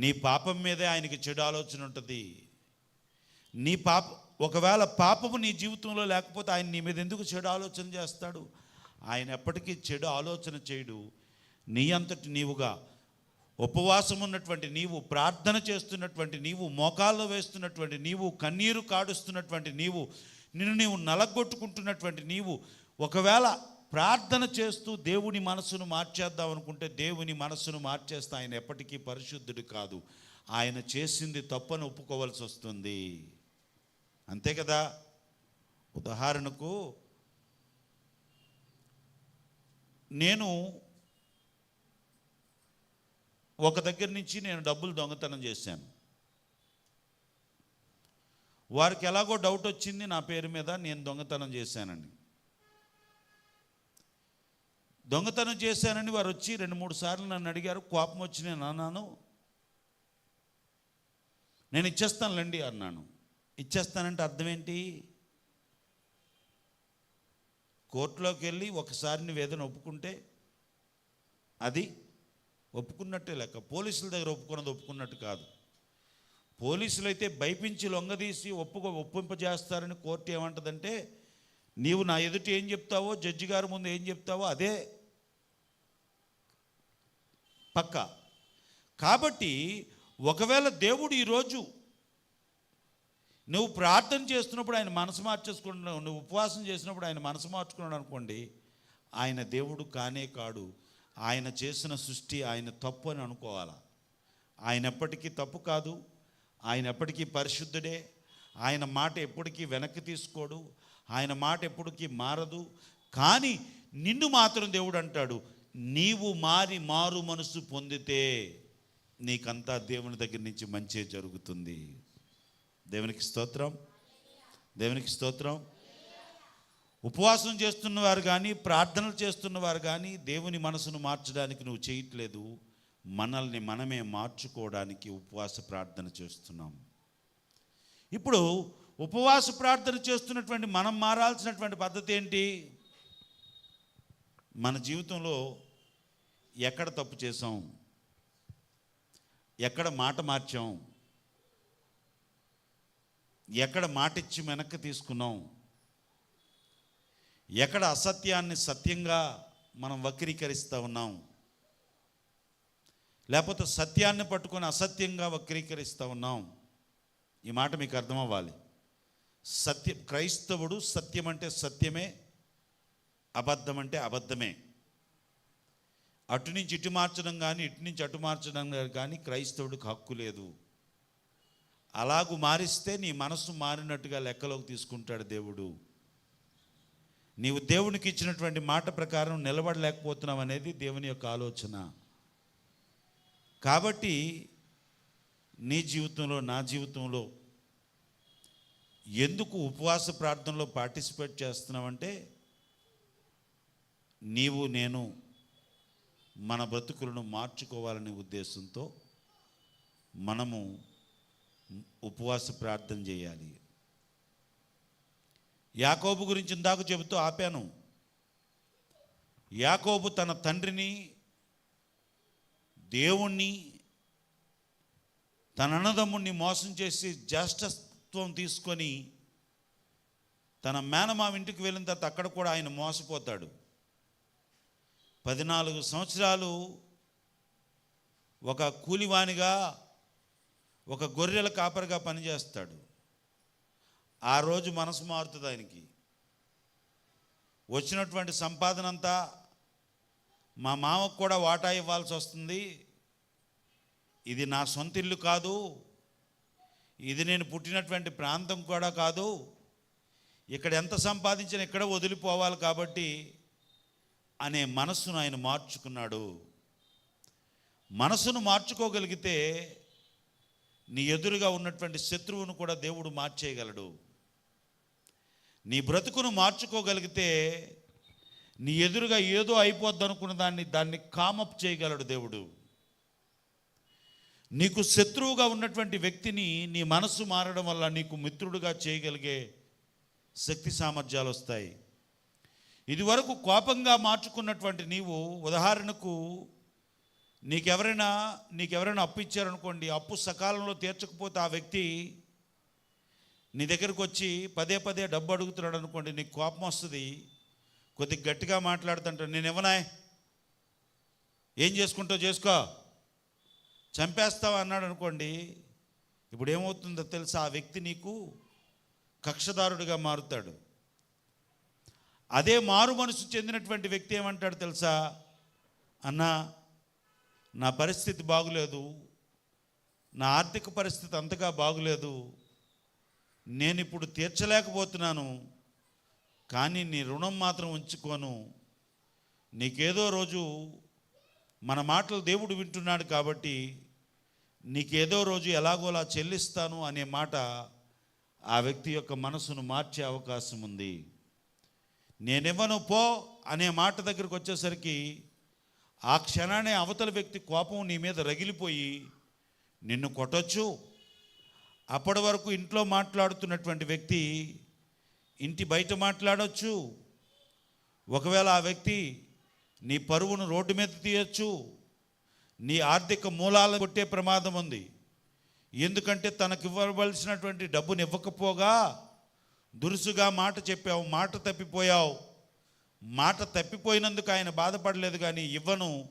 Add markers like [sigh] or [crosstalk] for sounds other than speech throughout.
నీ పాపం మీదే ఆయనకి చెడు ఆలోచన ఉంటుంది. నీ పాప ఒకవేళ పాపము నీ జీవితంలో లేకపోతే ఆయన నీ మీద ఎందుకు చెడు ఆలోచన చేస్తాడు? ఆయన ఎప్పటికీ చెడు ఆలోచన చేయడు. నీ అంతటి నీవుగా ఉపవాసం ఉన్నటువంటి నీవు ప్రార్థన చేస్తున్నటువంటి నీవు మోకాల్లో వేస్తున్నటువంటి నీవు కన్నీరు కాడుస్తున్నటువంటి నీవు నిన్ను నీవు నలగొట్టుకుంటున్నటువంటి నీవు ఒకవేళ ప్రార్థన చేస్తూ దేవుని మనసును మార్చేద్దాం అనుకుంటే దేవుని మనసును మార్చేస్తే ఆయన ఎప్పటికీ పరిశుద్ధుడు కాదు. ఆయన చేసింది తప్పని ఒప్పుకోవాల్సి వస్తుంది. అంతే కదా? ఉదాహరణకు నేను ఒక దగ్గర నుంచి నేను డబ్బులు దొంగతనం చేశాను. వారికి ఎలాగో డౌట్ వచ్చింది నా పేరు మీద నేను దొంగతనం చేశానని. దొంగతనం చేశానని వారు వచ్చి రెండు మూడు సార్లు నన్ను అడిగారు కోపం వచ్చి నేను అన్నాను. నేను ఇచ్చేస్తానులేండి అన్నాను. ఇచ్చేస్తానంటే అర్థం ఏంటి కోర్టులోకి వెళ్ళి ఒకసారి నువ్వు ఏదైనా ఒప్పుకుంటే అది ఒప్పుకున్నట్టే లెక్క. పోలీసుల దగ్గర ఒప్పుకున్నది ఒప్పుకున్నట్టు కాదు. పోలీసులు అయితే భయపించి లొంగదీసి ఒప్పుకో ఒప్పింపజేస్తారని కోర్టు ఏమంటుందంటే నీవు నా ఎదుట ఏం చెప్తావో జడ్జి గారి ముందు ఏం చెప్తావో అదే పక్క. కాబట్టి ఒకవేళ దేవుడు ఈరోజు నువ్వు ప్రార్థన చేస్తున్నప్పుడు ఆయన మనసు మార్చేసుకున్నావు నువ్వు ఉపవాసం చేసినప్పుడు ఆయన మనసు మార్చుకున్నాడు అనుకోండి ఆయన దేవుడు కానే కాడు. ఆయన చేసిన సృష్టి ఆయన తప్పు అని అనుకోవాలా? ఆయన ఎప్పటికీ తప్పు కాదు. ఆయన ఎప్పటికీ పరిశుద్ధుడే. ఆయన మాట ఎప్పటికీ వెనక్కి తీసుకోడు. ఆయన మాట ఎప్పటికీ మారదు. కానీ నిన్ను మాత్రం దేవుడు అంటాడు నీవు మారి మారు మనసు పొందితే నీకంతా దేవుని దగ్గర నుంచి మంచి జరుగుతుంది. దేవునికి స్తోత్రం. దేవునికి స్తోత్రం. ఉపవాసం చేస్తున్నవారు కానీ ప్రార్థనలు చేస్తున్నవారు కానీ దేవుని మనసును మార్చడానికి నువ్వు చేయట్లేదు. మనల్ని మనమే మార్చుకోవడానికి ఉపవాస ప్రార్థన చేస్తున్నాం. ఇప్పుడు ఉపవాస ప్రార్థన చేస్తున్నటువంటి మనం మారాల్సినటువంటి పద్ధతి ఏంటి? మన జీవితంలో ఎక్కడ తప్పు చేసాం ఎక్కడ మాట మార్చాం? ఎక్కడ మాట ఇచ్చి వెనక్కి తీసుకున్నాం? ఎక్కడ అసత్యాన్ని సత్యంగా మనం వక్రీకరిస్తూ ఉన్నాం? లేకపోతే సత్యాన్ని పట్టుకొని అసత్యంగా వక్రీకరిస్తూ ఉన్నాం? ఈ మాట మీకు అర్థం అవ్వాలి క్రైస్తవుడు సత్యం అంటే సత్యమే అబద్ధం అంటే అబద్ధమే. అటు నుంచి ఇటు మార్చడం కానీ ఇటు నుంచి అటు మార్చడం కానీ క్రైస్తవుడికి హక్కు లేదు. అలాగూ మారిస్తే నీ మనసు మారినట్టుగా లెక్కలోకి తీసుకుంటాడు దేవుడు. నీవు దేవునికి ఇచ్చినటువంటి మాట ప్రకారం నిలబడలేకపోతున్నావు అనేది దేవుని యొక్క ఆలోచన. కాబట్టి నీ జీవితంలో నా జీవితంలో ఎందుకు ఉపవాస ప్రార్థనలో పార్టిసిపేట్ చేస్తున్నావంటే నీవు నేను మన బ్రతుకులను మార్చుకోవాలనే ఉద్దేశంతో మనము ఉపవాస ప్రార్థన చేయాలి. యాకోబు గురించి ఇందాక చెబుతూ ఆపాను. యాకోబు తన తండ్రిని దేవుణ్ణి తన అన్నదమ్ముణ్ణి మోసం చేసి జ్యేష్ఠత్వం తీసుకొని తన మేనమామ ఇంటికి వెళ్ళిన తర్వాత అక్కడ కూడా ఆయన మోసపోతాడు. పద్నాలుగు సంవత్సరాలు ఒక కూలివానిగా ఒక గొర్రెల కాపరిగా పనిచేస్తాడు. ఆ రోజు మనసు మారుతుంది ఆయనకి. వచ్చినటువంటి సంపాదన అంతా మా మామకు కూడా వాటా ఇవ్వాల్సి వస్తుంది. ఇది నా సొంత ఇల్లు కాదు. ఇది నేను పుట్టినటువంటి ప్రాంతం కూడా కాదు. ఇక్కడ ఎంత సంపాదించినా ఇక్కడ వదిలిపోవాలి కాబట్టి అనే మనస్సును ఆయన మార్చుకున్నాడు. మనసును మార్చుకోగలిగితే నీ ఎదురుగా ఉన్నటువంటి శత్రువును కూడా దేవుడు మార్చేయగలడు. నీ బ్రతుకును మార్చుకోగలిగితే నీ ఎదురుగా ఏదో అయిపోద్ది అనుకున్న దాన్ని దాన్ని కామప్ చేయగలడు దేవుడు. నీకు శత్రువుగా ఉన్నటువంటి వ్యక్తిని నీ మనసు మారడం వల్ల నీకు మిత్రుడుగా చేయగలిగే శక్తి సామర్థ్యాలు వస్తాయి. ఇదివరకు కోపంగా మార్చుకున్నటువంటి నీవు ఉదాహరణకు నీకెవరైనా నీకెవరైనా అప్పు ఇచ్చారనుకోండి అప్పు సకాలంలో తీర్చకపోతే ఆ వ్యక్తి నీ దగ్గరకు వచ్చి పదే పదే డబ్బు అడుగుతున్నాడు అనుకోండి నీకు కోపం వస్తుంది. కొద్దిగా గట్టిగా మాట్లాడుతుంటాడు నేను ఇవ్వనా? ఏం చేసుకుంటావు? చేసుకో. చంపేస్తావా? అన్నాడు అనుకోండి ఇప్పుడు ఏమవుతుందో తెలుసా? ఆ వ్యక్తి నీకు కక్షదారుడిగా మారుతాడు. అదే మారు మనసు చెందినటువంటి వ్యక్తి ఏమంటాడు తెలుసా? అన్నా నా పరిస్థితి బాగులేదు. నా ఆర్థిక పరిస్థితి అంతగా బాగులేదు. నేను ఇప్పుడు తీర్చలేకపోతున్నాను. కానీ నీ రుణం మాత్రం ఉంచుకోను. నీకేదో రోజు మన మాటలు దేవుడు వింటున్నాడు కాబట్టి నీకేదో రోజు ఎలాగోలా చెల్లిస్తాను అనే మాట ఆ వ్యక్తి యొక్క మనసును మార్చే అవకాశం ఉంది. నేనివ్వను పో అనే మాట దగ్గరకు వచ్చేసరికి ఆ క్షణానే అవతల వ్యక్తి కోపం నీ మీద రగిలిపోయి నిన్ను కొట్టొచ్చు. అప్పటి వరకు ఇంట్లో మాట్లాడుతున్నటువంటి వ్యక్తి ఇంటి బయట మాట్లాడొచ్చు. ఒకవేళ ఆ వ్యక్తి నీ పరువును రోడ్డు మీద తీయచ్చు. నీ ఆర్థిక మూలాలు కొట్టే ప్రమాదం ఉంది. ఎందుకంటే తనకు ఇవ్వవలసినటువంటి డబ్బును ఇవ్వకపోగా దురుసుగా మాట చెప్పావు మాట తప్పిపోయావు. మాట తప్పిపోయినందుకు ఆయన బాధపడలేదు కానీ ఇవ్వను.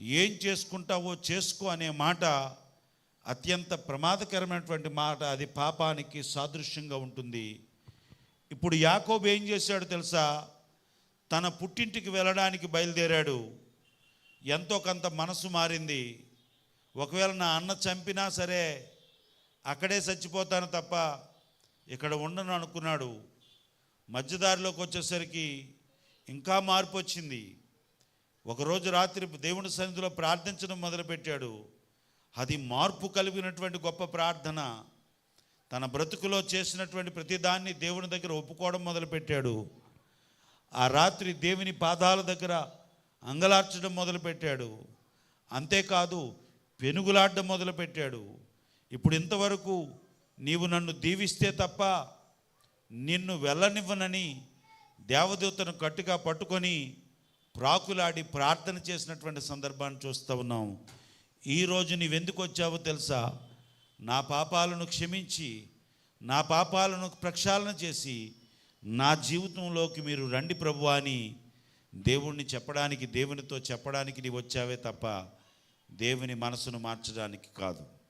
ఏం చేసుకుంటావో చేసుకో అనే మాట అత్యంత ప్రమాదకరమైనటువంటి మాట. అది పాపానికి సాదృశ్యంగా ఉంటుంది. ఇప్పుడు యాకోబు ఏం చేశాడు తెలుసా? తన పుట్టింటికి వెళ్ళడానికి బయలుదేరాడు. ఎంతో కొంత మనసు మారింది. ఒకవేళ నా అన్న చంపినా సరే అక్కడే చచ్చిపోతాను తప్ప ఇక్కడ ఉండను అనుకున్నాడు. మధ్యదారిలోకి వచ్చేసరికి ఇంకా మార్పు వచ్చింది. ఒకరోజు రాత్రి దేవుని సన్నిధిలో ప్రార్థించడం మొదలుపెట్టాడు. అది మార్పు కలిగినటువంటి గొప్ప ప్రార్థన. తన బ్రతుకులో చేసినటువంటి ప్రతిదాన్ని దేవుని దగ్గర ఒప్పుకోవడం మొదలుపెట్టాడు. ఆ రాత్రి దేవుని పాదాల దగ్గర అంగలార్చడం మొదలుపెట్టాడు. అంతేకాదు పెనుగులాడడం మొదలుపెట్టాడు. ఇప్పుడు ఇంతవరకు నీవు నన్ను దీవిస్తే తప్ప నిన్ను వెళ్ళనివ్వనని దేవదూతను గట్టిగా పట్టుకొని ప్రాకులాడి ప్రార్థన చేసినటువంటి సందర్భాన్ని చూస్తూ ఉన్నాం. ఈరోజు నీవెందుకు వచ్చావో తెలుసా? నా పాపాలను క్షమించి నా పాపాలను ప్రక్షాళన చేసి నా జీవితంలోకి మీరు రండి ప్రభు అని దేవుణ్ణి చెప్పడానికి దేవునితో చెప్పడానికి నీ వచ్చావే తప్ప దేవుని మనసును మార్చడానికి కాదు.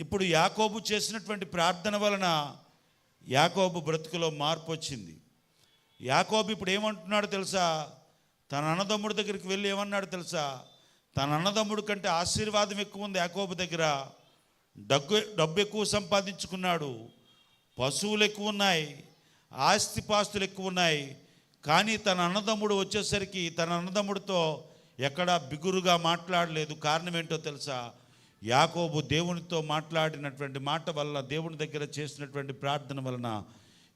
ఇప్పుడు యాకోబు చేసినటువంటి ప్రార్థన వలన యాకోబు బ్రతుకులో మార్పు వచ్చింది. యాకోబు ఇప్పుడు ఏమంటున్నాడు తెలుసా? తన అన్నదమ్ముడి దగ్గరికి వెళ్ళి ఏమన్నాడు తెలుసా? తన అన్నదమ్ముడి కంటే ఆశీర్వాదం ఎక్కువ ఉంది యాకోబు దగ్గర. డబ్బు డబ్బు ఎక్కువ సంపాదించుకున్నాడు. పశువులు ఎక్కువ ఉన్నాయి. ఆస్తిపాస్తులు ఎక్కువ ఉన్నాయి. కానీ తన అన్నదమ్ముడు వచ్చేసరికి తన అన్నదమ్ముడితో ఎక్కడా బిగురుగా మాట్లాడలేదు. కారణం ఏంటో తెలుసా? యాకోబు దేవునితో మాట్లాడినటువంటి మాట వల్ల దేవుని దగ్గర చేసినటువంటి ప్రార్థన వలన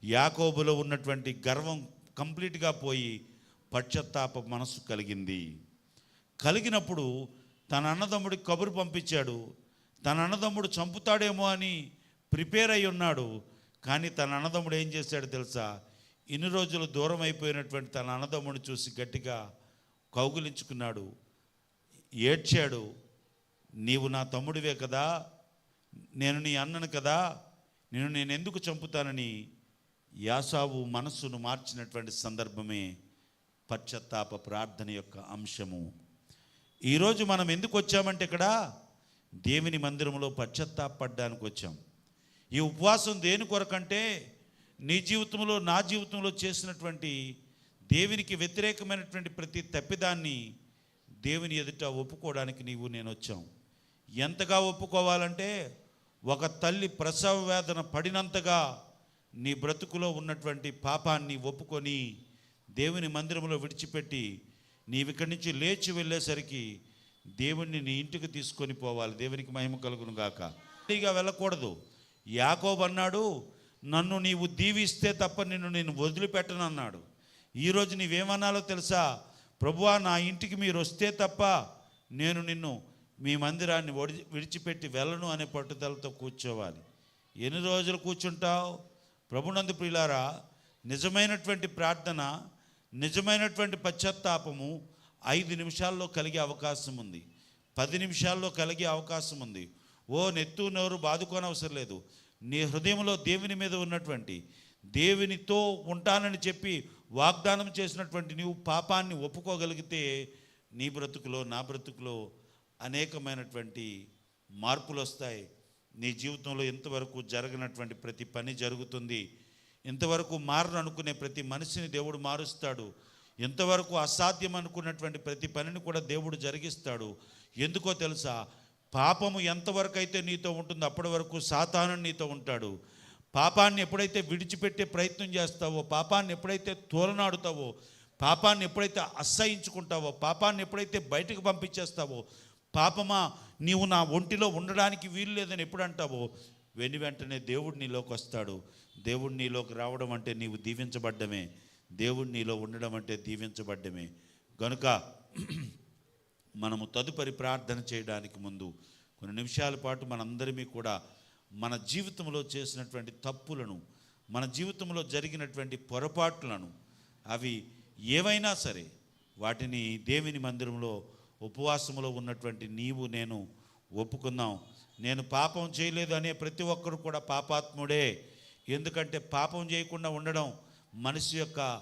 యాకోబులో ఉన్నటువంటి గర్వం కంప్లీట్గా పోయి పశ్చాత్తాప మనసు కలిగింది. కలిగినప్పుడు తన అన్నదమ్ముడికి కబురు పంపించాడు. తన అన్నదమ్ముడు చంపుతాడేమో అని ప్రిపేర్ అయి ఉన్నాడు. కానీ తన అన్నదమ్ముడు ఏం చేశాడు తెలుసా? ఇన్ని రోజులు దూరం అయిపోయినటువంటి తన అన్నదమ్ముడు చూసి గట్టిగా కౌగులించుకున్నాడు. ఏడ్చాడు. నీవు నా తమ్ముడివే కదా నేను నీ అన్నను కదా నేను నేను ఎందుకు చంపుతానని యాసావు మనస్సును మార్చినటువంటి సందర్భమే పశ్చాత్తాప ప్రార్థన యొక్క అంశము. ఈరోజు మనం ఎందుకు వచ్చామంటే ఇక్కడ దేవుని మందిరంలో పశ్చత్తాపడ్డానికి వచ్చాం. ఈ ఉపవాసం దేని కొరకంటే నీ జీవితంలో నా జీవితంలో చేసినటువంటి దేవునికి వ్యతిరేకమైనటువంటి ప్రతి తప్పిదాన్ని దేవుని ఎదుట ఒప్పుకోవడానికి నీవు నేను వచ్చాం. ఎంతగా ఒప్పుకోవాలంటే ఒక తల్లి ప్రసవ వేదన పడినంతగా నీ బ్రతుకులో ఉన్నటువంటి పాపాన్ని ఒప్పుకొని దేవుని మందిరంలో విడిచిపెట్టి నీవి ఇక్కడి నుంచి లేచి వెళ్ళేసరికి దేవుణ్ణి నీ ఇంటికి తీసుకొని పోవాలి. దేవునికి మహిమ కలుగును గాక. ఖాళీగా వెళ్ళకూడదు. యాకోబ్ అన్నాడు నన్ను నీవు దీవిస్తే తప్ప నిన్ను నేను వదిలిపెట్టను అన్నాడు ఈరోజు నీవేమన్నాలో తెలుసా? ప్రభువా నా ఇంటికి మీరు వస్తే తప్ప నేను నిన్ను మీ మందిరాన్ని ఒడి విడిచిపెట్టి వెళ్ళను అనే పట్టుదలతో కూర్చోవాలి. ఎన్ని రోజులు కూర్చుంటావు? ప్రభునందు ప్రియులారా నిజమైనటువంటి ప్రార్థన నిజమైనటువంటి పశ్చాత్తాపము ఐదు నిమిషాల్లో కలిగే అవకాశం ఉంది. పది నిమిషాల్లో కలిగే అవకాశం ఉంది. ఓ నెత్తు నోరు బాదుకోనవసరం లేదు. నీ హృదయంలో దేవుని మీద ఉన్నటువంటి దేవునితో ఉంటానని చెప్పి వాగ్దానం చేసినటువంటి నీవు పాపాన్ని ఒప్పుకోగలిగితే నీ బ్రతుకులో నా బ్రతుకులో అనేకమైనటువంటి మార్పులు వస్తాయి. నీ జీవితంలో ఇంతవరకు జరగనటువంటి ప్రతి పని జరుగుతుంది. ఇంతవరకు మారననుకునే ప్రతి మనిషిని దేవుడు మారుస్తాడు. ఇంతవరకు అసాధ్యం అనుకున్నటువంటి ప్రతి పనిని కూడా దేవుడు జరిగిస్తాడు. ఎందుకో తెలుసా? పాపము ఎంతవరకు అయితే నీతో ఉంటుందో అప్పటి వరకు సాతాను నీతో ఉంటాడు. పాపాన్ని ఎప్పుడైతే విడిచిపెట్టే ప్రయత్నం చేస్తావో పాపాన్ని ఎప్పుడైతే తోలనాడుతావో పాపాన్ని ఎప్పుడైతే అసహించుకుంటావో పాపాన్ని ఎప్పుడైతే బయటకు పంపించేస్తావో పాపమా నీవు నా ఒంటిలో ఉండడానికి వీలు లేదని ఎప్పుడు అంటావో? వెని వెంటనే దేవుడు నీలోకి వస్తాడు. దేవుడు నీలోకి రావడం అంటే నీవు దీవించబడ్డమే. దేవుడు నీలో ఉండడం అంటే దీవించబడ్డమే. గనుక [clears throat] మనము తదుపరి ప్రార్థన చేయడానికి ముందు కొన్ని నిమిషాల పాటు మనందరిమీ కూడా మన జీవితంలో చేసినటువంటి తప్పులను మన జీవితంలో జరిగినటువంటి పొరపాట్లను అవి ఏవైనా సరే వాటిని దేవుని మందిరంలో ఉపవాసములో ఉన్నటువంటి నీవు నేను ఒప్పుకున్నాం నేను పాపం చేయలేదు అనే ప్రతి ఒక్కరు కూడా పాపాత్ముడే. ఎందుకంటే పాపం చేయకుండా ఉండడం మనిషి యొక్క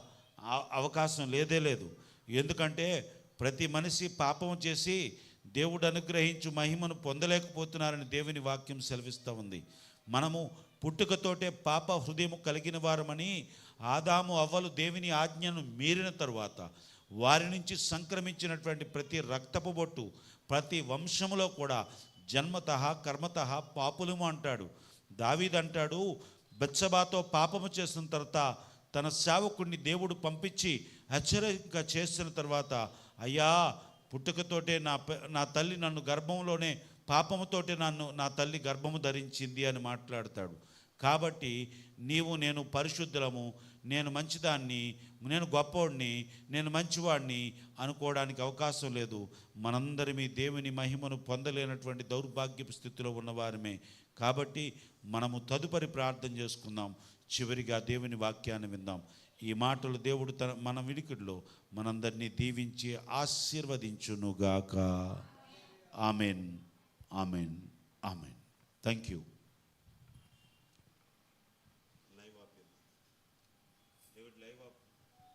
అవకాశం లేదే లేదు. ఎందుకంటే ప్రతి మనిషి పాపం చేసి దేవుడు అనుగ్రహించు మహిమను పొందలేకపోతున్నారని దేవుని వాక్యం సెలవిస్తూ ఉంది. మనము పుట్టుకతోటే పాప హృదయం కలిగిన వారమని ఆదాము అవ్వలు దేవుని ఆజ్ఞను మీరిన తరువాత వారి నుంచి సంక్రమించినటువంటి ప్రతి రక్తపు బొట్టు ప్రతి వంశములో కూడా జన్మత కర్మత పాపులము అంటాడు. దావీదంటాడు బెచ్చబాతో పాపము చేసిన తర్వాత తన సేవకుడిని దేవుడు పంపించి హెచ్చరిక చేసిన తర్వాత అయ్యా పుట్టుకతోటే నా నా తల్లి నన్ను గర్భంలోనే పాపముతోటే నన్ను నా తల్లి గర్భము ధరించింది అని మాట్లాడతాడు. కాబట్టి నీవు నేను పరిశుద్ధులము నేను మంచిదాన్ని నేను గొప్పవాడిని నేను మంచివాడిని అనుకోవడానికి అవకాశం లేదు. మనందరిమీ దేవుని మహిమను పొందలేనటువంటి దౌర్భాగ్యపు స్థితిలో ఉన్నవారమే. కాబట్టి మనము తదుపరి ప్రార్థన చేసుకుందాం. చివరిగా దేవుని వాక్యాన్ని విందాం. ఈ మాటలు దేవుడు తన మన వినికిడిలో మనందరినీ దీవించి ఆశీర్వదించునుగాక. Amen. Amen. Amen. Thank you